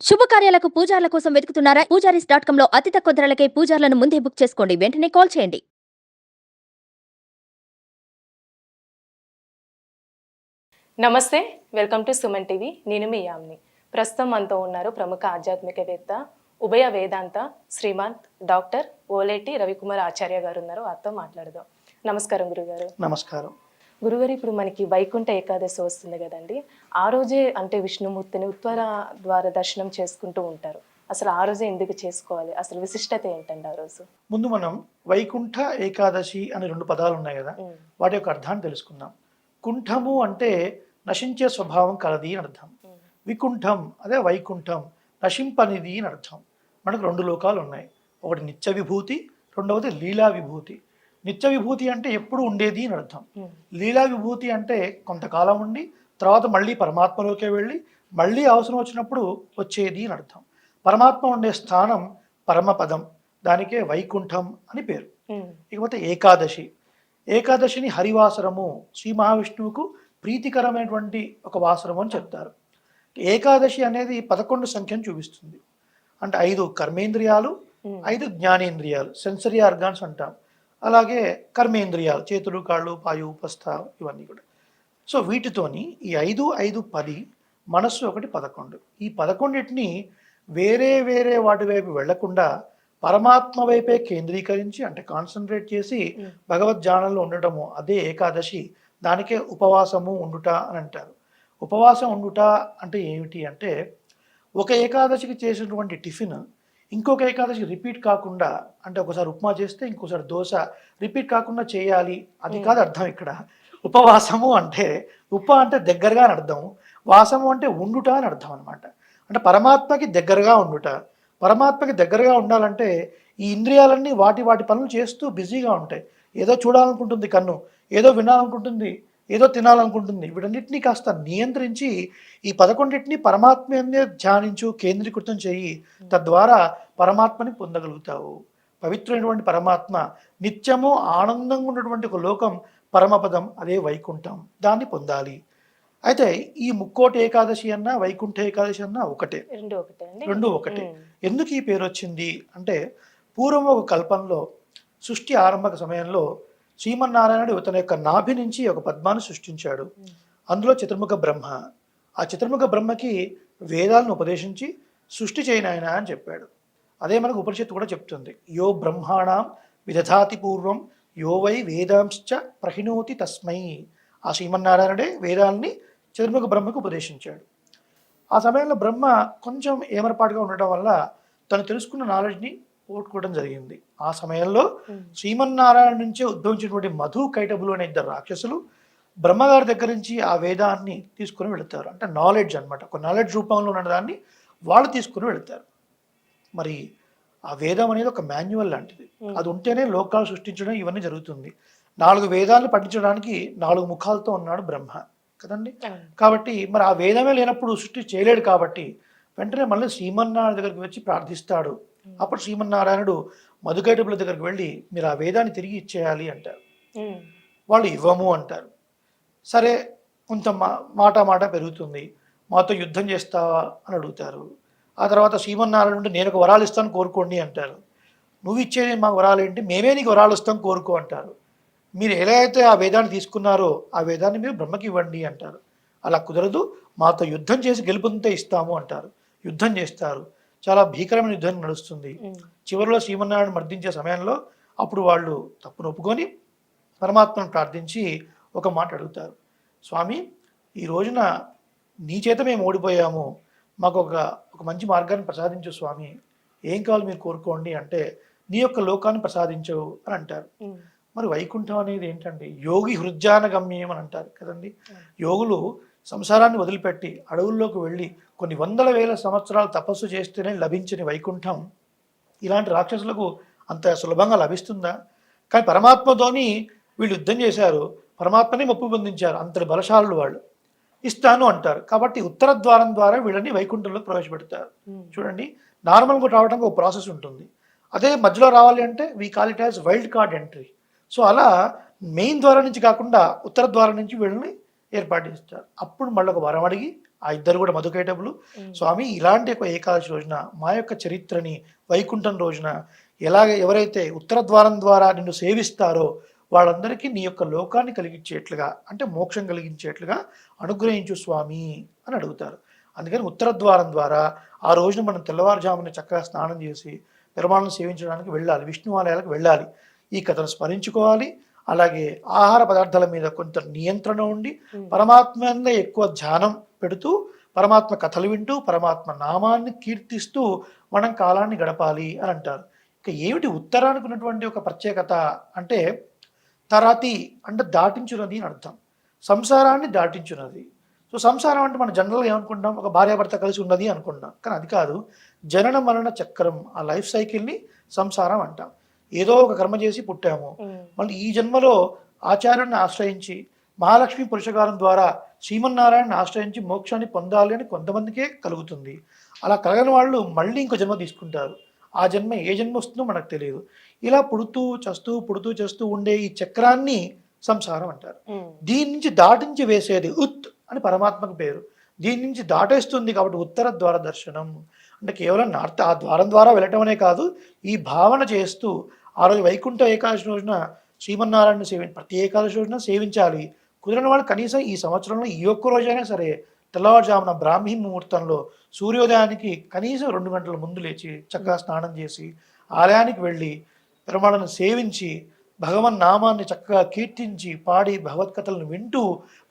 శుభకార్యాలకు పూజార్ల కోసం వెతుకుతున్నారా? పూజారీస్ డాట్ కామ్లో అతి తక్కువ ధరలకే పూజార్లను ముందే బుక్ చేసుకోండి. వెంటనే కాల్ చేయండి. నమస్తే. Welcome to Suman TV. నేను మీ యామ్ని. ప్రస్తుతం మనతో ఉన్నారు ప్రముఖ ఆధ్యాత్మికవేత్త ఉభయ వేదాంత శ్రీమాన్ డాక్టర్ ఓలేటి రవికుమార్ ఆచార్య గారు ఉన్నారు. వారితో మాట్లాడదాం. నమస్కారం గురుగారు. నమస్కారం. గురుగారు ఇప్పుడు మనకి వైకుంఠ ఏకాదశి వస్తుంది కదండి. ఆ రోజే అంటే విష్ణుమూర్తిని ఉత్తర ద్వార దర్శనం చేసుకుంటూ ఉంటారు. అసలు ఆ రోజే ఎందుకు చేసుకోవాలి? అసలు విశిష్టత ఏంటండి ఆ రోజు? ముందు మనం వైకుంఠ ఏకాదశి అనే రెండు పదాలు ఉన్నాయి కదా వాటి యొక్క అర్థాన్ని తెలుసుకుందాం. కుంఠము అంటే నశించే స్వభావం కలది అని అర్థం. వికుంఠం అదే వైకుంఠం నశింపనిది అని అర్థం. మనకు రెండు లోకాలు ఉన్నాయి. ఒకటి నిత్య విభూతి రెండవది లీలా విభూతి. నిత్య విభూతి అంటే ఎప్పుడు ఉండేది అని అర్థం. లీలా విభూతి అంటే కొంతకాలం ఉండి తర్వాత మళ్ళీ పరమాత్మలోకే వెళ్ళి మళ్ళీ అవసరం వచ్చినప్పుడు వచ్చేది అని అర్థం. పరమాత్మ ఉండే స్థానం పరమపదం దానికే వైకుంఠం అని పేరు. ఇకపోతే ఏకాదశి. ఏకాదశిని హరివాసరము శ్రీ మహావిష్ణువుకు ప్రీతికరమైనటువంటి ఒక వాసరము అని చెప్తారు. ఏకాదశి అనేది పదకొండు సంఖ్యను చూపిస్తుంది. అంటే ఐదు కర్మేంద్రియాలు ఐదు జ్ఞానేంద్రియాలు సెన్సరీ ఆర్గాన్స్ అంటాం. అలాగే కర్మేంద్రియాలు చేతులు కాళ్ళు పాయు ఉపస్థ ఇవన్నీ కూడా. సో వీటితోని ఈ ఐదు ఐదు పది మనస్సు ఒకటి పదకొండు. ఈ పదకొండిటిని వేరే వేరే వాటి వైపు వెళ్ళకుండా పరమాత్మ వైపే కేంద్రీకరించి అంటే కాన్సన్ట్రేట్ చేసి ఉమ్, భగవద్ ధ్యానంలో ఉండటము అదే ఏకాదశి దానికే ఉపవాసము ఉండుట అని అంటారు. ఉపవాసం ఉండుట అంటే ఏమిటి అంటే ఒక ఏకాదశికి చేసినటువంటి టిఫిన్ ఇంకొక ఏకాదశికి రిపీట్ కాకుండా అంటే ఒకసారి ఉప్మా చేస్తే ఇంకోసారి దోశ రిపీట్ కాకుండా చేయాలి. అది కాదు అర్థం ఇక్కడ. ఉపవాసము అంటే ఉప అంటే దగ్గరగా అని అర్థం. వాసము అంటే ఉండుట అని అర్థం అనమాట అంటే పరమాత్మకి దగ్గరగా ఉండుట. పరమాత్మకి దగ్గరగా ఉండాలంటే ఈ ఇంద్రియాలన్నీ వాటి వాటి పనులు చేస్తూ బిజీగా ఉంటాయి. ఏదో చూడాలనుకుంటుంది కన్ను ఏదో వినాలనుకుంటుంది. ఏదో తినాలనుకుంటుంది. వీటన్నిటినీ కాస్త నియంత్రించి ఈ పదకొండింటిని పరమాత్మనే ధ్యానించు కేంద్రీకృతం చేయి. తద్వారా పరమాత్మని పొందగలుగుతావు. పవిత్రమైనటువంటి పరమాత్మ నిత్యము ఆనందంగా ఉన్నటువంటి ఒక లోకం పరమపదం అదే వైకుంఠం. దాన్ని పొందాలి. అయితే ఈ ముక్కోటి ఏకాదశి అన్న వైకుంఠ ఏకాదశి అన్న ఒకటే. రెండు ఒకటే ఎందుకు ఈ పేరు వచ్చింది అంటే పూర్వం ఒక కల్పంలో సృష్టి ఆరంభక సమయంలో శ్రీమన్నారాయణుడు తన యొక్క నాభి నుంచి ఒక పద్మాన్ని సృష్టించాడు. అందులో చతుర్ముఖ బ్రహ్మ. ఆ చతుర్ముఖ బ్రహ్మకి వేదాలను ఉపదేశించి సృష్టి చేయనాయన అని చెప్పాడు. అదే మనకు ఉపనిషత్తు కూడా చెప్తుంది. యో బ్రహ్మాణం విదధాతి పూర్వం యో వై వేదాంశ్చ ప్రహిణోతి తస్మై. ఆ శ్రీమన్నారాయణుడే వేదాల్ని చతుర్ముఖ బ్రహ్మకు ఉపదేశించాడు. ఆ సమయంలో బ్రహ్మ కొంచెం ఏమరపాటుగా ఉండటం వల్ల తను తెలుసుకున్న నాలెడ్జ్ని పోగొట్టుకోవడం జరిగింది. ఆ సమయంలో శ్రీమన్నారాయణ నుంచే ఉద్భవించినటువంటి మధు కైటబులు అనే ఇద్దరు రాక్షసులు బ్రహ్మగారి దగ్గర నుంచి ఆ వేదాన్ని తీసుకుని వెళుతారు. అంటే నాలెడ్జ్ అన్నమాట. ఒక నాలెడ్జ్ రూపంలో ఉన్న దాన్ని వాళ్ళు తీసుకుని వెళుతారు. మరి ఆ వేదం అనేది ఒక మాన్యువల్ లాంటిది. అది ఉంటేనే లోకాలు సృష్టించడం ఇవన్నీ జరుగుతుంది. నాలుగు వేదాలను పఠించడానికి నాలుగు ముఖాలతో ఉన్నాడు బ్రహ్మ. కదండి. కాబట్టి మరి ఆ వేదమే లేనప్పుడు సృష్టి చేయలేడు కాబట్టి వెంటనే మళ్ళీ శ్రీమన్నారాయణ దగ్గరికి వచ్చి ప్రార్థిస్తాడు. అప్పుడు శ్రీమన్నారాయణుడు మధుకైటపుల దగ్గరికి వెళ్ళి మీరు ఆ వేదాన్ని తిరిగి ఇచ్చేయాలి అంటారు. వాళ్ళు ఇవ్వము అంటారు. సరే కొంత మాట మాట పెరుగుతుంది. మాతో యుద్ధం చేస్తావా? అని అడుగుతారు. ఆ తర్వాత శ్రీమన్నారాయణుడు నేను ఒక వరాలు ఇస్తాను కోరుకోండి అంటారు. నువ్వు ఇచ్చేది మాకు వరాలు ఏంటి? మేమే నీకు వరాలు ఇస్తాం కోరుకో అంటారు. మీరు ఎలా అయితే ఆ వేదాన్ని తీసుకున్నారో ఆ వేదాన్ని మీరు బ్రహ్మకి ఇవ్వండి అంటారు. అలా కుదరదు మాతో యుద్ధం చేసి గెలుపొందితే ఇస్తాము అంటారు. యుద్ధం చేస్తారు. చాలా భీకరమైన యుద్ధం నడుస్తుంది. చివరిలో శ్రీమన్నారాయణ మర్దించే సమయంలో అప్పుడు వాళ్ళు తప్పును ఒప్పుకొని పరమాత్మను ప్రార్థించి ఒక మాట అడుగుతారు. స్వామి ఈ రోజున నీ చేత మేము ఓడిపోయాము. మాకు ఒక ఒక మంచి మార్గాన్ని ప్రసాదించు స్వామి. ఏం కావాలి మీరు కోరుకోండి అంటే నీ యొక్క లోకాన్ని ప్రసాదించవు అని అంటారు. మరి వైకుంఠం అనేది ఏంటంటే యోగి హృద్యాన గమ్యం అని అంటారు కదండి? యోగులు సంసారాన్ని వదిలిపెట్టి అడవుల్లోకి వెళ్ళి కొన్ని వందల వేల సంవత్సరాలు తపస్సు చేస్తేనే లభించిన వైకుంఠం ఇలాంటి రాక్షసులకు అంత సులభంగా లభిస్తుందా? కానీ పరమాత్మతోని వీళ్ళు యుద్ధం చేశారు. పరమాత్మని మొప్పు పొందించారు. అంతటి బలశాలులు వాళ్ళు. ఇస్తాను అంటారు. కాబట్టి ఉత్తర ద్వారం ద్వారా వీళ్ళని వైకుంఠంలో ప్రవేశపెడతారు. చూడండి. నార్మల్గా రావడానికి ఒక ప్రాసెస్ ఉంటుంది. అదే మధ్యలో రావాలి అంటే we call it as wild card entry so అలా మెయిన్ ద్వారం నుంచి కాకుండా ఉత్తర ద్వారం నుంచి వీళ్ళని ఏర్పాటు చేస్తారు. అప్పుడు మళ్ళీ ఒక వరం అడిగి ఆ ఇద్దరు కూడా మధుకైటబులు స్వామి ఇలాంటి ఒక ఏకాదశి రోజున మా యొక్క చరిత్రని వైకుంఠం రోజున ఎలాగ ఎవరైతే ఉత్తర ద్వారం ద్వారా నిన్ను సేవిస్తారో వాళ్ళందరికీ నీ యొక్క లోకాన్ని కలిగించేట్లుగా అంటే మోక్షం కలిగించేట్లుగా అనుగ్రహించు స్వామి అని అడుగుతారు. అందుకని ఉత్తర ద్వారం ద్వారా ఆ రోజున మనం తెల్లవారుజామున చక్కగా స్నానం చేసి పెరుమాళను సేవించడానికి వెళ్ళాలి విష్ణు ఆలయాలకు వెళ్ళాలి. ఈ కథను స్మరించుకోవాలి. అలాగే ఆహార పదార్థాల మీద కొంత నియంత్రణ ఉండి పరమాత్మ ఎక్కువ ధ్యానం పెడుతూ పరమాత్మ కథలు వింటూ పరమాత్మ నామాన్ని కీర్తిస్తూ మనం కాలాన్ని గడపాలి అని అంటారు. ఇక ఏమిటి ఉత్తరానికి ఉన్నటువంటి ఒక ప్రత్యేకత అంటే తరాతి అంటే దాటించున్నది అని అర్థం. సంసారాన్ని దాటించున్నది. సో సంసారం అంటే మనం జనరల్గా ఏమనుకుంటాం ఒక భార్యాభర్త కలిసి ఉన్నది అనుకుంటాం కానీ అది కాదు. జనన మరణ చక్రం ఆ లైఫ్ సైకిల్ని సంసారం అంటాం. ఏదో ఒక కర్మ చేసి పుట్టాము. మళ్ళీ ఈ జన్మలో ఆచార్యుడిని ఆశ్రయించి మహాలక్ష్మి పురుషకారం ద్వారా శ్రీమన్నారాయణని ఆశ్రయించి మోక్షాన్ని పొందాలి అని కొంతమందికే కలుగుతుంది. అలా కలగని వాళ్ళు మళ్ళీ ఇంకో జన్మ తీసుకుంటారు. ఆ జన్మ ఏ జన్మ వస్తుందో మనకు తెలియదు. ఇలా పుడుతూ చస్తూ పుడుతూ చేస్తూ ఉండే ఈ చక్రాన్ని సంసారం అంటారు. దీని నుంచి దాటించి వేసేది ఉత్ అని పరమాత్మకు పేరు. దీని నుంచి దాటేస్తుంది కాబట్టి ఉత్తర ద్వార దర్శనం. అంటే కేవలం నార్త్ ఆ ద్వారం ద్వారా వెళ్ళటం అనే కాదు ఈ భావన చేస్తూ ఆ రోజు వైకుంఠ ఏకాదశి రోజున శ్రీమన్నారాయణ సేవి ప్రతి ఏకాదశి రోజున సేవించాలి. కుదిరిన వాళ్ళు కనీసం ఈ సంవత్సరంలో ఈ ఒక్క రోజైనా సరే తెల్లవారుజామున బ్రాహ్మీ ముహూర్తంలో సూర్యోదయానికి కనీసం రెండు గంటల ముందు లేచి చక్కగా స్నానం చేసి ఆలయానికి వెళ్ళి పెరుమాళను సేవించి భగవన్ నామాన్ని చక్కగా కీర్తించి పాడి భగవత్కథలను వింటూ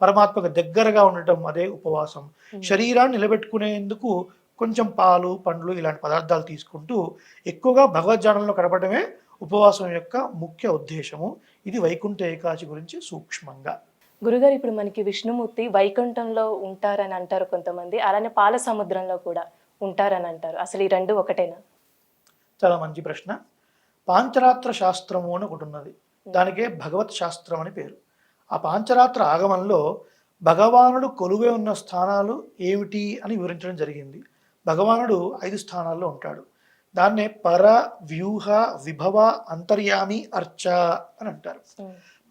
పరమాత్మకు దగ్గరగా ఉండటం అదే ఉపవాసం. శరీరాన్ని నిలబెట్టుకునేందుకు కొంచెం పాలు పండ్లు ఇలాంటి పదార్థాలు తీసుకుంటూ ఎక్కువగా భగవద్జానంలో గడపడమే ఉపవాసం యొక్క ముఖ్య ఉద్దేశము. ఇది వైకుంఠ ఏకాదశి గురించి సూక్ష్మంగా. గురుగారు ఇప్పుడు మనకి విష్ణుమూర్తి వైకుంఠంలో ఉంటారని అంటారు కొంతమంది. అలానే పాల సముద్రంలో కూడా ఉంటారని అంటారు. అసలు ఈ రెండు ఒకటేనా? చాలా మంచి ప్రశ్న. పాంచరాత్ర శాస్త్రము అని ఒకటి ఉన్నది. దానికే భగవత్ శాస్త్రం అని పేరు. ఆ పాంచరాత్ర ఆగమంలో భగవానుడు కొలువే ఉన్న స్థానాలు ఏమిటి అని వివరించడం జరిగింది. భగవానుడు ఐదు స్థానాల్లో ఉంటాడు. దాన్నే పర వ్యూహ విభవ అంతర్యామి అర్చ అని అంటారు.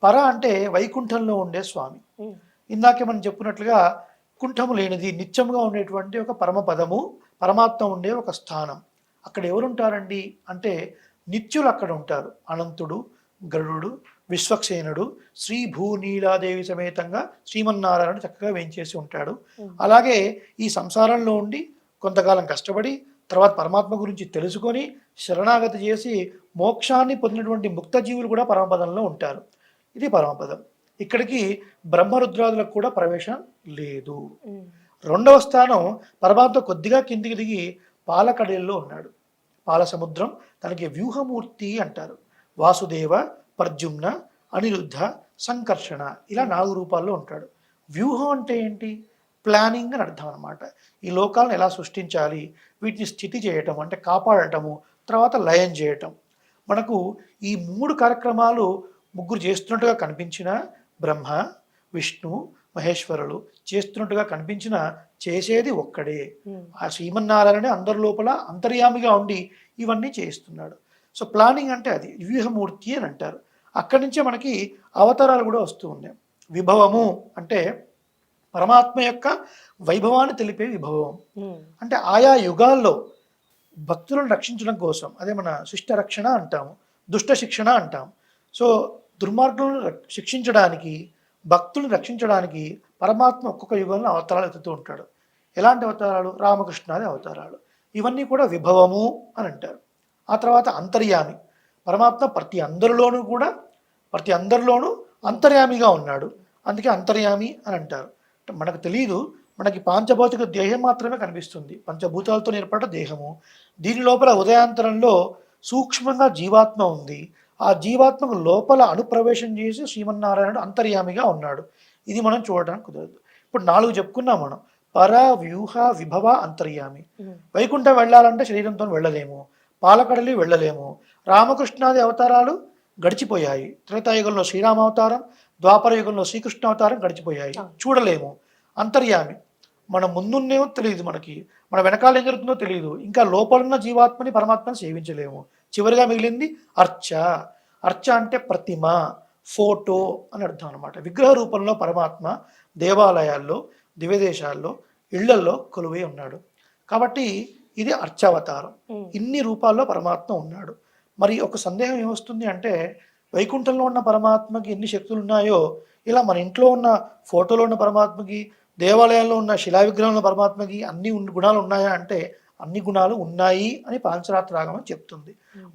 పర అంటే వైకుంఠంలో ఉండే స్వామి. ఇందాకే మనం చెప్పుకున్నట్లుగా కుంఠము లేనిది నిత్యముగా ఉండేటువంటి ఒక పరమపదము పరమాత్మ ఉండే ఒక స్థానం. అక్కడ ఎవరు ఉంటారండి అంటే నిత్యులు అక్కడ ఉంటారు. అనంతుడు గరుడు విశ్వక్సేనుడు శ్రీ భూనీలాదేవి సమేతంగా శ్రీమన్నారాయణ చక్కగా వేంచేసి ఉంటాడు. అలాగే ఈ సంసారంలో ఉండి కొంతకాలం కష్టపడి తర్వాత పరమాత్మ గురించి తెలుసుకొని శరణాగతి చేసి మోక్షాన్ని పొందినటువంటి ముక్త జీవులు కూడా పరమపదంలో ఉంటారు. ఇది పరమపదం. ఇక్కడికి బ్రహ్మరుద్రాదులకు కూడా ప్రవేశం లేదు. రెండవ స్థానం పరమాత్మ కొద్దిగా కిందికి దిగి పాలకడలిలో ఉన్నాడు. పాల సముద్రం తనకి వ్యూహమూర్తి అంటారు. వాసుదేవ పర్జుమ్న అనిరుద్ధ సంకర్షణ ఇలా నాలుగు రూపాల్లో ఉంటాడు. వ్యూహం అంటే ఏంటి? ప్లానింగ్ అని అర్థం అనమాట ఈ లోకాలను ఎలా సృష్టించాలి? వీటిని స్థితి చేయటం అంటే కాపాడటము తర్వాత లయం చేయటం. మనకు ఈ మూడు కార్యక్రమాలు ముగ్గురు చేస్తున్నట్టుగా కనిపించిన బ్రహ్మ విష్ణు మహేశ్వరులు చేస్తున్నట్టుగా కనిపించిన చేసేది ఒక్కడే. ఆ శ్రీమన్నారాయణ అందరి లోపల అంతర్యామిగా ఉండి ఇవన్నీ చేయిస్తున్నాడు సో ప్లానింగ్ అంటే అది వ్యూహమూర్తి అని అంటారు. అక్కడి నుంచే మనకి అవతారాలు కూడా వస్తూ ఉన్నాయి. విభవము అంటే పరమాత్మ యొక్క వైభవాన్ని తెలిపే విభవం. అంటే ఆయా యుగాల్లో భక్తులను రక్షించడం కోసం అదే మన శిష్ట రక్షణ అంటాము దుష్ట శిక్షణ అంటాం సో దుర్మార్గులను శిక్షించడానికి భక్తులను రక్షించడానికి పరమాత్మ ఒక్కొక్క యుగంలో అవతారాలు ఎత్తుతూ ఉంటాడు. ఎలాంటి అవతారాలు? రామకృష్ణాది అవతారాలు. ఇవన్నీ కూడా విభవము అని అంటారు. ఆ తర్వాత అంతర్యామి. పరమాత్మ ప్రతి అందరిలోనూ కూడా ప్రతి అందరిలోనూ అంతర్యామిగా ఉన్నాడు. అందుకే అంతర్యామి అని అంటారు. అంటే మనకు తెలియదు మనకి పాంచభౌతిక దేహం మాత్రమే కనిపిస్తుంది. పంచభూతాలతో ఏర్పడ్డ దేహము. దీని లోపల ఉదయాంతరంలో సూక్ష్మంగా జీవాత్మ ఉంది. ఆ జీవాత్మకు లోపల అనుప్రవేశం చేసి శ్రీమన్నారాయణుడు అంతర్యామిగా ఉన్నాడు. ఇది మనం చూడడానికి కుదరదు. ఇప్పుడు నాలుగు చెప్పుకున్నాం మనం. పర వ్యూహ విభవ అంతర్యామి. వైకుంఠం వెళ్ళాలంటే శరీరంతో వెళ్ళలేము. పాలకడలి వెళ్ళలేము. రామకృష్ణాది అవతారాలు గడిచిపోయాయి. త్రేతాయుగంలో శ్రీరామ అవతారం ద్వాపర యుగంలో శ్రీకృష్ణ అవతారం గడిచిపోయాయి చూడలేము. అంతర్యామి. మన ముందున్నేమో తెలియదు మనకి. మన వెనకాల ఏం జరుగుతుందో తెలియదు ఇంకా లోపలున్న జీవాత్మని పరమాత్మని సేవించలేము. చివరిగా మిగిలింది అర్చ. అర్చ అంటే ప్రతిమ ఫోటో అని అర్థం అనమాట విగ్రహ రూపంలో పరమాత్మ దేవాలయాల్లో దివ్యదేశాల్లో ఇళ్ళల్లో కొలువై ఉన్నాడు. కాబట్టి ఇది అర్చావతారం. ఇన్ని రూపాల్లో పరమాత్మ ఉన్నాడు. మరి ఒక సందేహం ఏమొస్తుంది అంటే వైకుంఠంలో ఉన్న పరమాత్మకి ఎన్ని శక్తులు ఉన్నాయో ఇలా మన ఇంట్లో ఉన్న ఫోటోలో ఉన్న పరమాత్మకి దేవాలయంలో ఉన్న శిలా విగ్రహంలో పరమాత్మకి అన్ని గుణాలు ఉన్నాయా అంటే అన్ని గుణాలు ఉన్నాయి అని పాంచరాత్రాగమం చెప్తుంది.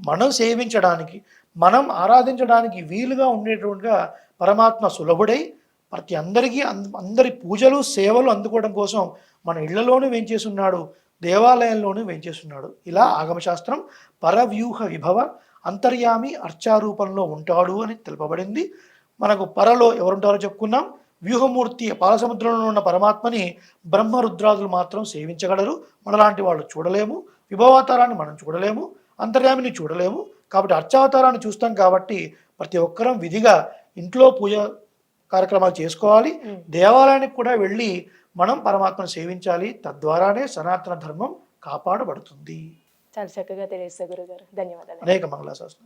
మనం సేవించడానికి మనం ఆరాధించడానికి వీలుగా ఉండేటువంటిగా పరమాత్మ సులభుడై ప్రతి అందరికీ అందరి పూజలు సేవలు అందుకోవడం కోసం మన ఇళ్ళలోనూ వేంచేస్తున్నాడు దేవాలయంలోనూ వేంచేస్తున్నాడు. ఇలా ఆగమశాస్త్రం పరవ్యూహ విభవ అంతర్యామి అర్చారూపంలో ఉంటాడు అని తెలుపబడింది. మనకు పరలో ఎవరుంటారో చెప్పుకున్నాం వ్యూహమూర్తి పాలసముద్రంలో ఉన్న పరమాత్మని బ్రహ్మరుద్రాదులు మాత్రం సేవించగలరు. మనలాంటి వాళ్ళు చూడలేము. విభవావతారాన్ని మనం చూడలేము. అంతర్యామిని చూడలేము. కాబట్టి అర్చావతారాన్ని చూస్తాం కాబట్టి ప్రతి ఒక్కరం విధిగా ఇంట్లో పూజ కార్యక్రమాలు చేసుకోవాలి. దేవాలయానికి కూడా వెళ్ళి మనం పరమాత్మను సేవించాలి. తద్వారానే సనాతన ధర్మం కాపాడబడుతుంది. చాలా చక్కగా తెలియజేస్తారు గురుగారు. ధన్యవాదాలు. అనేక మంగళాశాసనం